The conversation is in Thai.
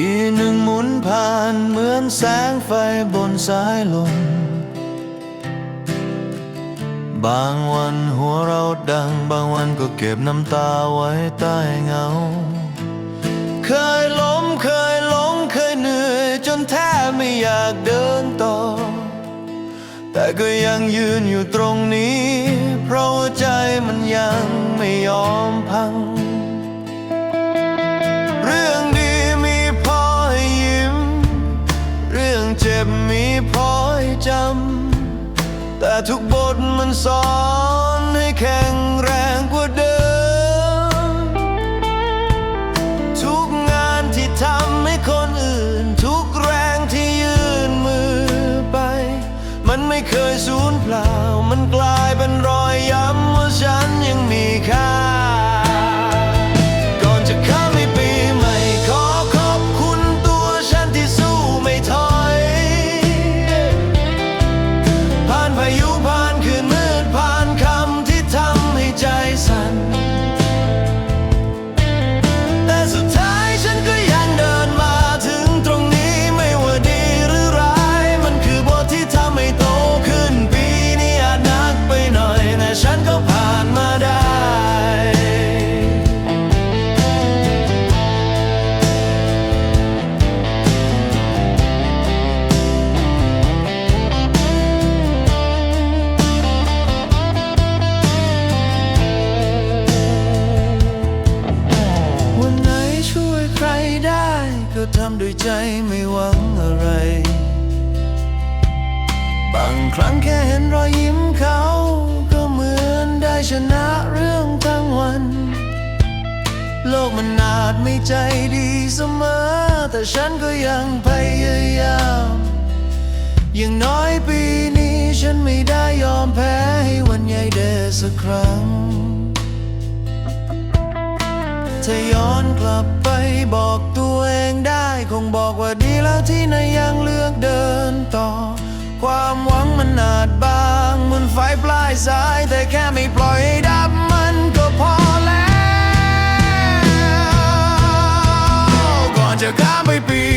ปีหนึ่งหมุนผ่านเหมือนแสงไฟบนสายลม บางวันหัวเราดัง บางวันก็เก็บน้ำตาไว้ใต้เงา เคยล้มเคยหลงเคยเหนื่อยจนแทบไม่อยากเดินต่อ แต่ก็ยังยืนอยู่ตรงนี้ เพราะใจมันยังไม่ยอมพัง บมีพอให้จำ แต่ทุกบทมันสอนให้แข็งแรงกว่าเดิม ทุกงานที่ทำให้คนอื่น ทุกแรงที่ยื่นมือไป มันไม่เคยสูญเปล่า มันกลายเป็นรอยย้ำว่าฉันยังมีค่า ทำด้วยใจไม่หวังอะไร บางครั้งแค่เห็นรอยยิ้มเขา ก็เหมือนได้ชนะเรื่องทั้งวัน โลกมันอาจไม่ใจดีเสมอ แต่ฉันก็ยังพยายาม อย่างน้อยปีนี้ฉันไม่ได้ยอมแพ้ให้วันใหญ่เดสักครั้งถ้าย้อนกลับไปบอกตัว งได้คงบอกว่าดีแล้วที่นายยังเลือกเดินต่อ ความหวังมันอาจบางเหมือนไฟปลายสาย แต่แค่ไม่ปล่อยให้ดับมันก็พอแล้ว ก่อนจะข้ามไปปี